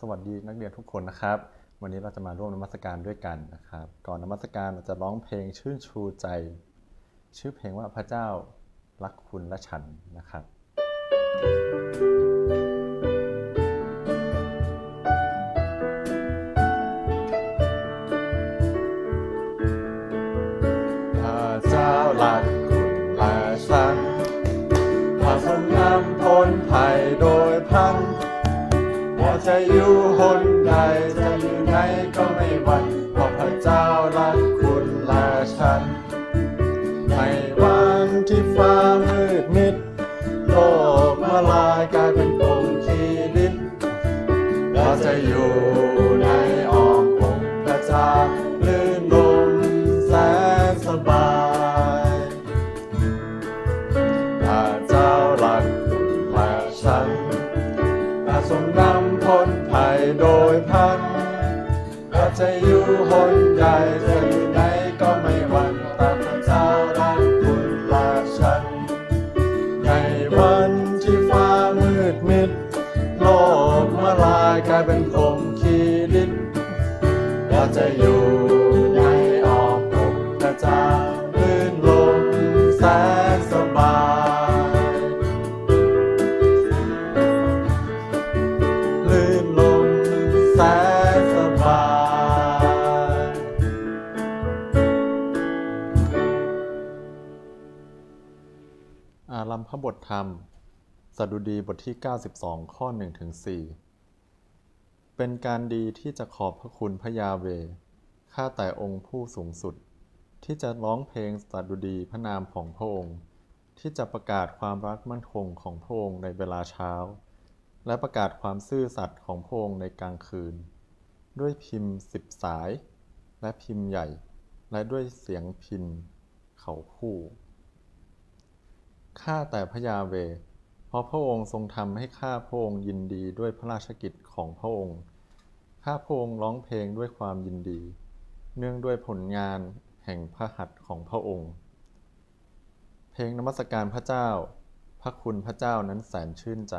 สวัสดีนักเรียนทุกคนนะครับ วันนี้เราจะมาร่วมนมัสการด้วยกันนะครับ ก่อนนมัสการเราจะร้องเพลงชื่นชูใจ ชื่อเพลงว่าพระเจ้ารักคุณและฉันนะครับ พระเจ้ารักคุณและฉันพาทรงนำพ้นภัยโดยพัน จะอยู่หนใดจะอยู่ไหนก็ไม่หวั่น ยพันอาจะอยู่หนใดจะอยู่ไหน อารัมพบทธรรม สดุดีบทที่ 92 ข้อ1ถึง4เป็นการดีที่จะขอบพระคุณพระยาเว ข้าแต่องค์ผู้สูงสุด ที่จะร้องเพลงสดุดีพระนามของพระองค์ ที่จะประกาศความรักมั่นคงของพระองค์ในเวลาเช้า และประกาศความซื่อสัตย์ของพระองค์ในกลางคืน ด้วยพิมพ์สิบสาย และพิมพ์ใหญ่ และด้วยเสียงพินเขาคู่ ข้าแต่พระยาเว เพราะพระองค์ทรงทำให้ข้าพระองค์ยินดีด้วยพระราชกิจของพระองค์ ข้าพระองค์ร้องเพลงด้วยความยินดี เนื่องด้วยผลงานแห่งพระหัตถ์ของพระองค์ เพลงนมัสการพระเจ้า พระคุณพระเจ้านั้นแสนชื่นใจ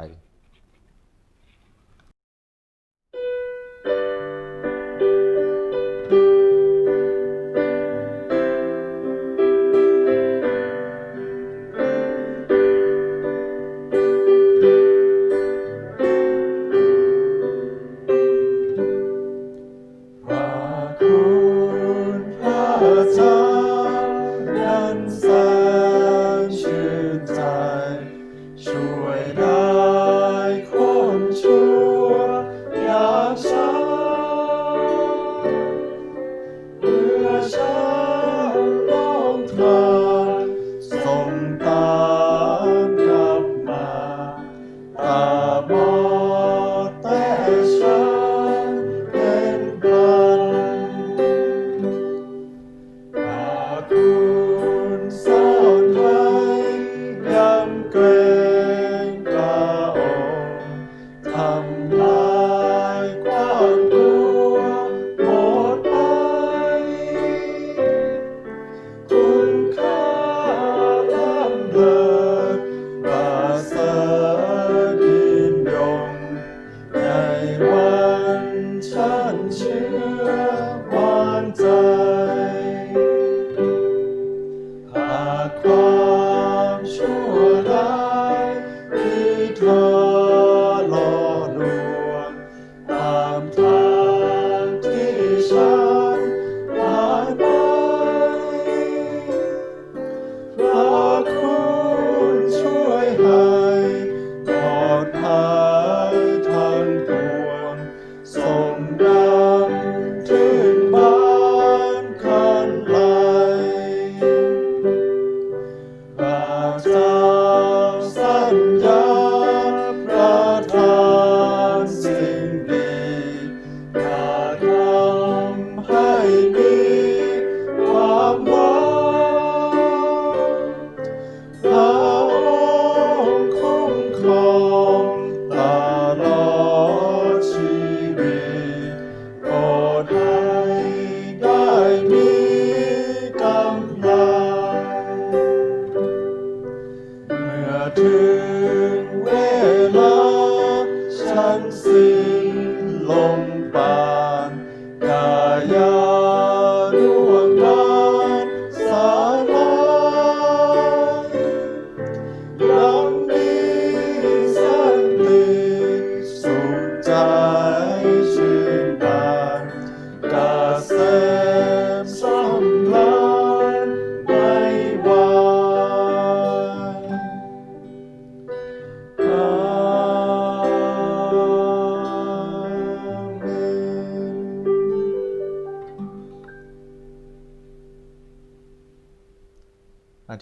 มื่อ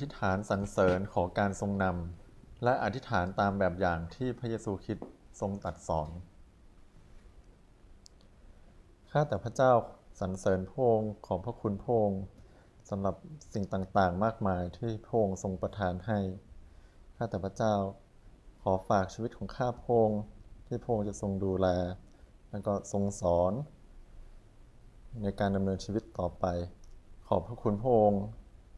ธิษฐานสรรเสริญขอการทรงนำ และอธิษฐานตามแบบอย่างที่พระเยซูคริสต์ทรงตัดสอน ข้าแต่พระเจ้าสรรเสริญพระองค์ขอบพระคุณพระองค์สำหรับสิ่งต่างๆ มากมายที่พระองค์ทรงประทานให้ ข้าแต่พระเจ้าขอฝากชีวิตของข้าพระองค์ที่พระองค์จะทรงดูแล แล้วก็ทรงสอน ในการดำเนินชีวิตต่อไป ขอบพระคุณพระองค์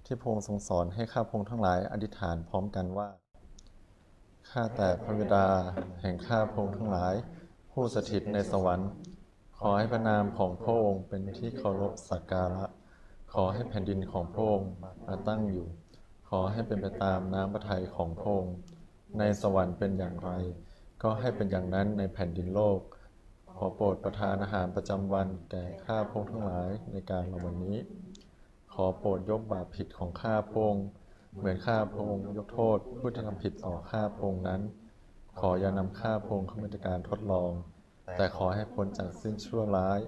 ที่พระองค์ทรงสอนให้ข้าพงทั้งหลายอธิษฐานพร้อมกันว่าข้าแต่พระบิดาแห่งข้าพงทั้งหลาย ผู้สถิตในสวรรค์ ขอให้พระนามของพระองค์เป็นที่เคารพสักการะ ขอให้แผ่นดินของพระองค์มาตั้งอยู่ ขอให้เป็นไปตามน้ำพระทัยของพระองค์ในสวรรค์เป็นอย่างไร ก็ให้เป็นอย่างนั้นในแผ่นดินโลก ขอโปรดประทานอาหารประจำวันแก่ข้าพงทั้งหลายในการละวันนี้ ขอโปรดยกบาปผิดของข้าพงค์เหมือนข้าพงค์ยกโทษผู้ที่ทำผิดต่อข้าพงค์นั้น ขออย่านำข้าพงค์เข้ามาในการทดลอง แต่ขอให้พ้นจากสิ้นชั่วร้าย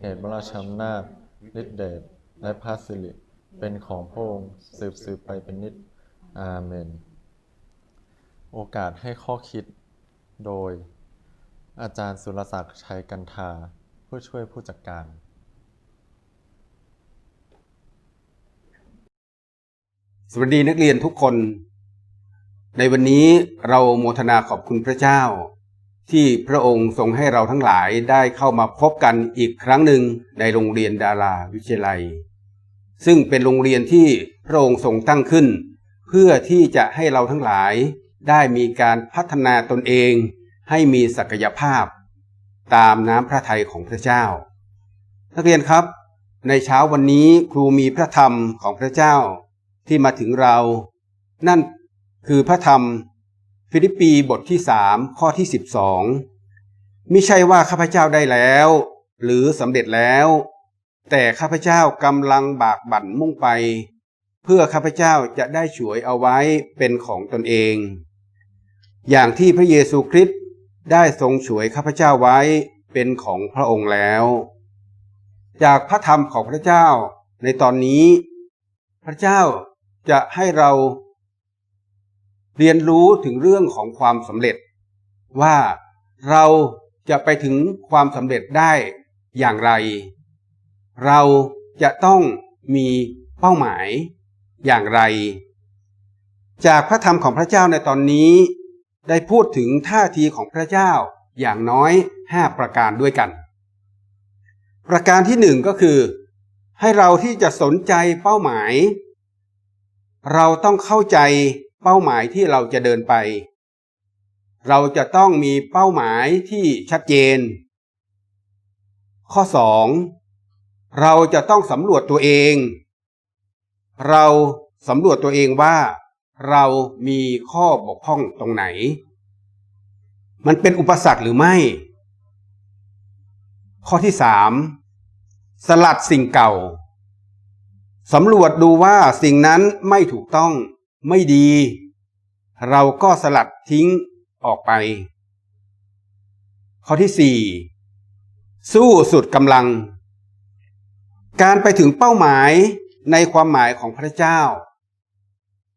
เหตุพราชอำนาจฤทธิเดชและพระสิริเป็นของพระองค์สืบสืบไปเป็นนิจอาเมน โอกาสให้ข้อคิดโดย อาจารย์สุรศักดิ์ชัยกันทาผู้ช่วยผู้จัดการ สวัสดีนักเรียนทุกคน ในวันนี้เราโมทนาขอบคุณพระเจ้า ที่พระองค์ทรงให้เราทั้งหลายได้เข้ามาพบกันอีกครั้งหนึ่งในโรงเรียนดาราวิทยาลัย ซึ่งเป็นโรงเรียนที่พระองค์ทรงตั้งขึ้น เพื่อที่จะให้เราทั้งหลายได้มีการพัฒนาตนเอง ให้มีศักยภาพ ตามน้ำพระทัยของพระเจ้า นักเรียนครับ ในเช้าวันนี้ครูมีพระธรรมของพระเจ้า ที่มาถึงเรา นั่นคือพระธรรม ฟิลิปปีบทที่สามข้อที่สิบสองมิใช่ว่าข้าพเจ้าได้แล้ว หรือสำเร็จแล้ว แต่ข้าพเจ้ากำลังบากบั่นมุ่งไป เพื่อข้าพเจ้าจะได้ฉวยเอาไว้เป็นของตนเอง อย่างที่พระเยซูคริสต์ได้ทรงฉวยข้าพเจ้าไว้เป็นของพระองค์แล้ว จากพระธรรมของพระเจ้าในตอนนี้ พระเจ้า จะให้เราเรียนรู้ถึงเรื่องของความสำเร็จ ว่าเราจะไปถึงความสำเร็จได้อย่างไร เราจะต้องมีเป้าหมายอย่างไร จากพระธรรมของพระเจ้าในตอนนี้ ได้พูดถึงท่าทีของพระเจ้าอย่างน้อยห้าประการด้วยกัน ประการที่หนึ่งก็คือ ให้เราที่จะสนใจเป้าหมาย เราต้องเข้าใจเป้าหมายที่เราจะเดินไป เราจะต้องมีเป้าหมายที่ชัดเจน ข้อ 2. เราจะต้องสำรวจตัวเอง เราสำรวจตัวเองว่า เรามีข้อบกพร่องตรงไหน มันเป็นอุปสรรคหรือไม่ ข้อที่ 3. สลัดสิ่งเก่า สำรวจดูว่าสิ่งนั้นไม่ถูกต้องไม่ดี เราก็สลัดทิ้งออกไป ข้อที่4สู้สุดกำลัง การไปถึงเป้าหมายในความหมายของพระเจ้า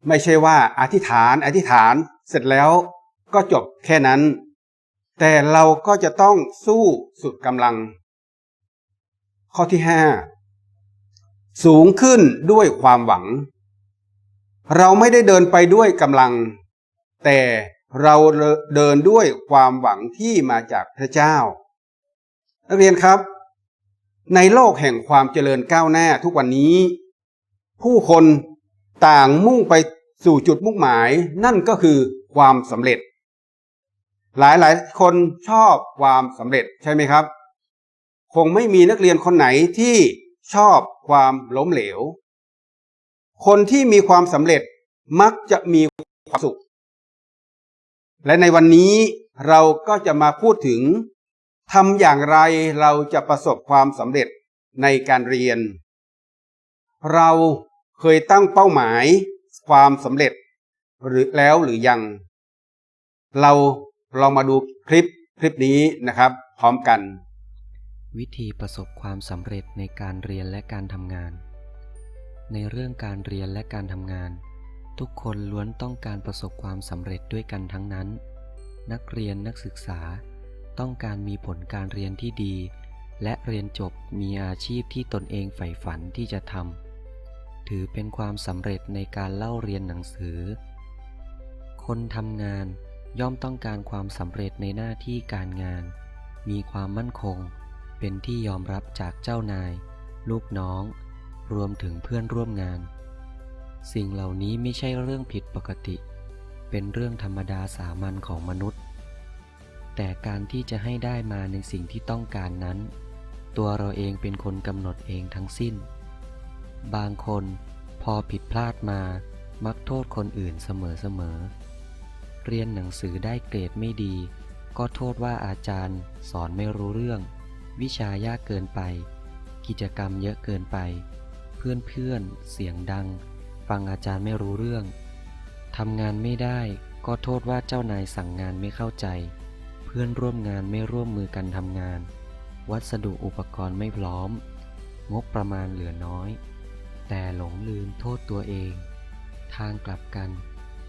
ไม่ใช่ว่าอธิษฐานอธิษฐานเสร็จแล้วก็จบแค่นั้น แต่เราก็จะต้องสู้สุดกำลัง ข้อที่5 สูงขึ้นด้วยความหวัง เราไม่ได้เดินไปด้วยกำลัง แต่เราเดินด้วยความหวังที่มาจากพระเจ้า นักเรียนครับ ในโลกแห่งความเจริญก้าวหน้าทุกวันนี้ ผู้คนต่างมุ่งไปสู่จุดมุ่งหมายนั่นก็คือความสำเร็จ หลายหลายคนชอบความสำเร็จใช่ไหมครับ คงไม่มีนักเรียนคนไหนที่ชอบ ความล้มเหลว คนที่มีความสำเร็จมักจะมีความสุข และในวันนี้เราก็จะมาพูดถึงทำอย่างไรเราจะประสบความสำเร็จในการเรียน เราเคยตั้งเป้าหมายความสำเร็จ หรือแล้วหรือยัง เราลองมาดูคลิปคลิปนี้นะครับ พร้อมกัน วิธีประสบความสำเร็จในการเรียนและการทำงาน ในเรื่องการเรียนและการทำงาน ทุกคนล้วนต้องการประสบความสำเร็จด้วยกันทั้งนั้น นักเรียนนักศึกษา ต้องการมีผลการเรียนที่ดี และเรียนจบมีอาชีพที่ตนเองใฝ่ฝันที่จะทำถือเป็นความสำเร็จในการเล่าเรียนหนังสือ คนทำงานย่อมต้องการความสำเร็จในหน้าที่การงาน มีความมั่นคง เป็นที่ยอมรับจากเจ้านาย ลูกน้อง รวมถึงเพื่อนร่วมงาน สิ่งเหล่านี้ไม่ใช่เรื่องผิดปกติ เป็นเรื่องธรรมดาสามัญของมนุษย์ แต่การที่จะให้ได้มาในสิ่งที่ต้องการนั้น ตัวเราเองเป็นคนกำหนดเองทั้งสิ้น บางคนพอผิดพลาดมามักโทษคนอื่นเสมอๆเรียนหนังสือได้เกรดไม่ดี ก็โทษว่าอาจารย์สอนไม่รู้เรื่อง วิชายากเกินไป กิจกรรมเยอะเกินไป เพื่อนๆเสียงดัง ฟังอาจารย์ไม่รู้เรื่องทำงานไม่ได้ก็โทษว่าเจ้านายสั่งงานไม่เข้าใจ เพื่อนร่วมงานไม่ร่วมมือกันทำงาน วัสดุอุปกรณ์ไม่พร้อม งบประมาณเหลือน้อย แต่หลงลืมโทษตัวเอง ทางกลับกัน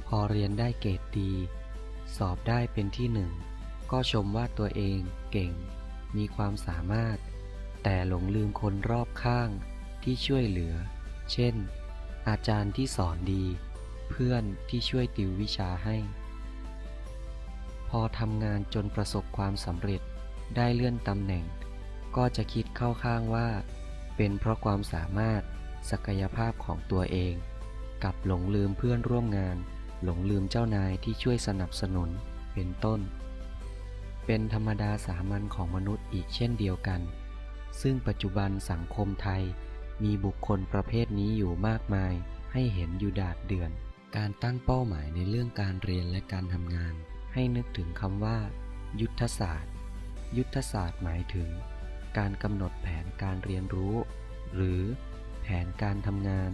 พอเรียนได้เกรดดี สอบได้เป็นที่หนึ่ง ก็ชมว่าตัวเองเก่ง มีความสามารถ แต่หลงลืมคนรอบข้างที่ช่วยเหลือ เช่น อาจารย์ที่สอนดี เพื่อนที่ช่วยติววิชาให้ พอทำงานจนประสบความสำเร็จได้เลื่อนตำแหน่ง ก็จะคิดเข้าข้างว่า เป็นเพราะความสามารถศักยภาพของตัวเอง กับหลงลืมเพื่อนร่วมงาน หลงลืมเจ้านายที่ช่วยสนับสนุนเป็นต้น เป็นธรรมดาสามัญของมนุษย์อีกเช่นเดียวกัน ซึ่งปัจจุบันสังคมไทย มีบุคคลประเภทนี้อยู่มากมาย ให้เห็นอยู่ดาดเดือน การตั้งเป้าหมายในเรื่องการเรียนและการทำงาน ให้นึกถึงคำว่า ยุทธศาสตร์ ยุทธศาสตร์หมายถึง การกำหนดแผนการเรียนรู้ หรือแผนการทำงาน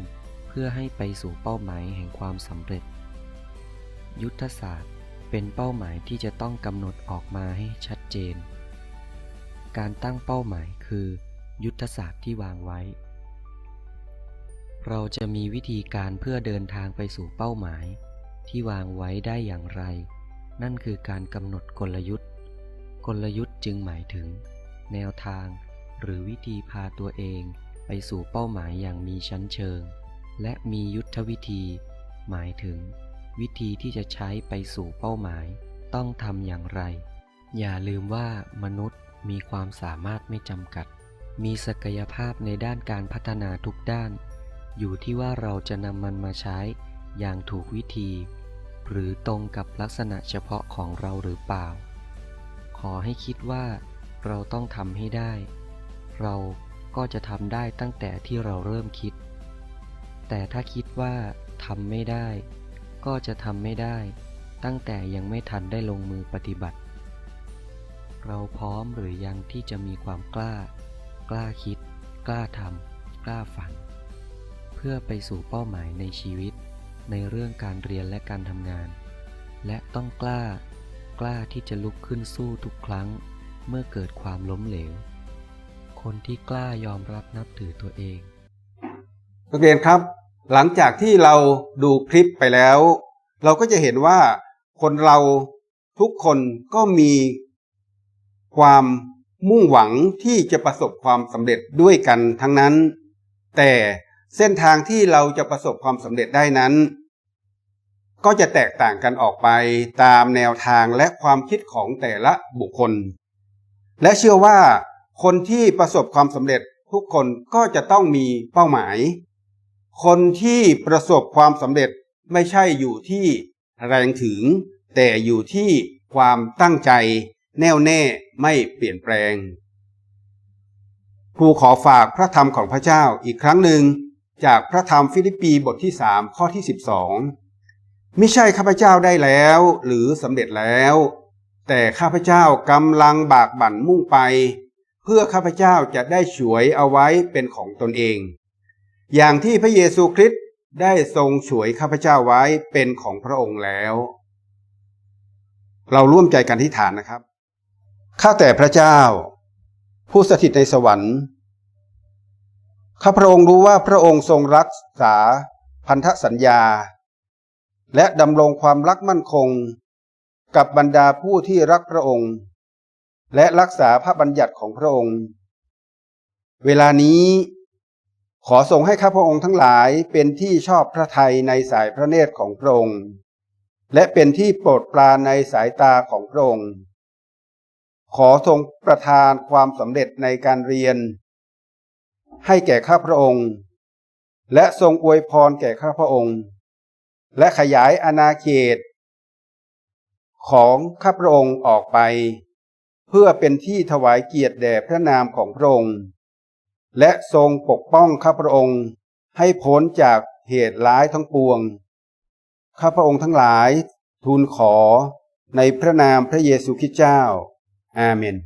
เพื่อให้ไปสู่เป้าหมายแห่งความสำเร็จ ยุทธศาสตร์ เป็นเป้าหมายที่จะต้องกำหนดออกมาให้ชัดเจน การตั้งเป้าหมายคือ ยุทธศาสตร์ที่วางไว้ เราจะมีวิธีการเพื่อเดินทางไปสู่เป้าหมาย ที่วางไว้ได้อย่างไร นั่นคือการกำหนดกลยุทธ์ กลยุทธ์จึงหมายถึง แนวทาง หรือวิธีพาตัวเองไปสู่เป้าหมายอย่างมีชั้นเชิง และมียุทธวิธี หมายถึง วิธีที่จะใช้ไปสู่เป้าหมาย ต้องทำอย่างไร อย่าลืมว่ามนุษย์มีความสามารถไม่จำกัด มีศักยภาพในด้านการพัฒนาทุกด้าน อยู่ที่ว่าเราจะนำมันมาใช้อย่างถูกวิธี หรือตรงกับลักษณะเฉพาะของเราหรือเปล่า ขอให้คิดว่าเราต้องทำให้ได้ เราก็จะทำได้ตั้งแต่ที่เราเริ่มคิด แต่ถ้าคิดว่าทำไม่ได้ ก็จะทำไม่ได้ ตั้งแต่ยังไม่ทันได้ลงมือปฏิบัติ เราพร้อมหรือยังที่จะมีความกล้า กล้าคิด กล้าทำกล้าฝัน เพื่อไปสู่เป้าหมายในชีวิต ในเรื่องการเรียนและการทำงาน และต้องกล้า กล้าที่จะลุกขึ้นสู้ทุกครั้ง เมื่อเกิดความล้มเหลว คนที่กล้ายอมรับนับถือตัวเองนักเรียนครับ หลังจากที่เราดูคลิปไปแล้ว เราก็จะเห็นว่าคนเราทุกคนก็มีความมุ่งหวังที่จะประสบความสำเร็จด้วยกันทั้งนั้น แต่เส้นทางที่เราจะประสบความสำเร็จได้นั้น ก็จะแตกต่างกันออกไปตามแนวทางและความคิดของแต่ละบุคคล และเชื่อว่าคนที่ประสบความสำเร็จทุกคนก็จะต้องมีเป้าหมาย คนที่ประสบความสำเร็จไม่ใช่อยู่ที่แรงถึง แต่อยู่ที่ความตั้งใจแน่วแน่ไม่เปลี่ยนแปลง ครูขอฝากพระธรรมของพระเจ้าอีกครั้งหนึ่ง จากพระธรรมฟิลิปปีบทที่ 3 ข้อที่ 12 ไม่ใช่ข้าพเจ้าได้แล้วหรือสำเร็จแล้ว แต่ข้าพเจ้ากำลังบากบั่นมุ่งไป เพื่อข้าพเจ้าจะได้ฉวยเอาไว้เป็นของตนเอง อย่างที่พระเยซูคริสต์ได้ทรงฉวยข้าพเจ้าไว้เป็นของพระองค์แล้ว เราร่วมใจกันที่ฐานนะครับ ข้าแต่พระเจ้า ผู้สถิตในสวรรค์ข้าพระองค์รู้ว่าพระองค์ทรงรักษาพันธสัญญา และดำรงความรักมั่นคง กับบรรดาผู้ที่รักพระองค์ และรักษาพระบัญญัติของพระองค์ เวลานี้ ขอทรงให้ข้าพระองค์ทั้งหลายเป็นที่ชอบพระทัยในสายพระเนตรของพระองค์ และเป็นที่โปรดปรานในสายตาของพระองค์ ขอทรงประทานความสำเร็จในการเรียน ให้แก่ข้าพระองค์ และทรงอวยพรแก่ข้าพระองค์ และขยายอาณาเขต ของข้าพระองค์ออกไป เพื่อเป็นที่ถวายเกียรติแด่พระนามของพระองค์ และทรงปกป้องข้าพระองค์ ให้พ้นจากเหตุร้ายทั้งปวง ข้าพระองค์ทั้งหลายทูลขอในพระนามพระเยซูคริสต์เจ้า อาเมน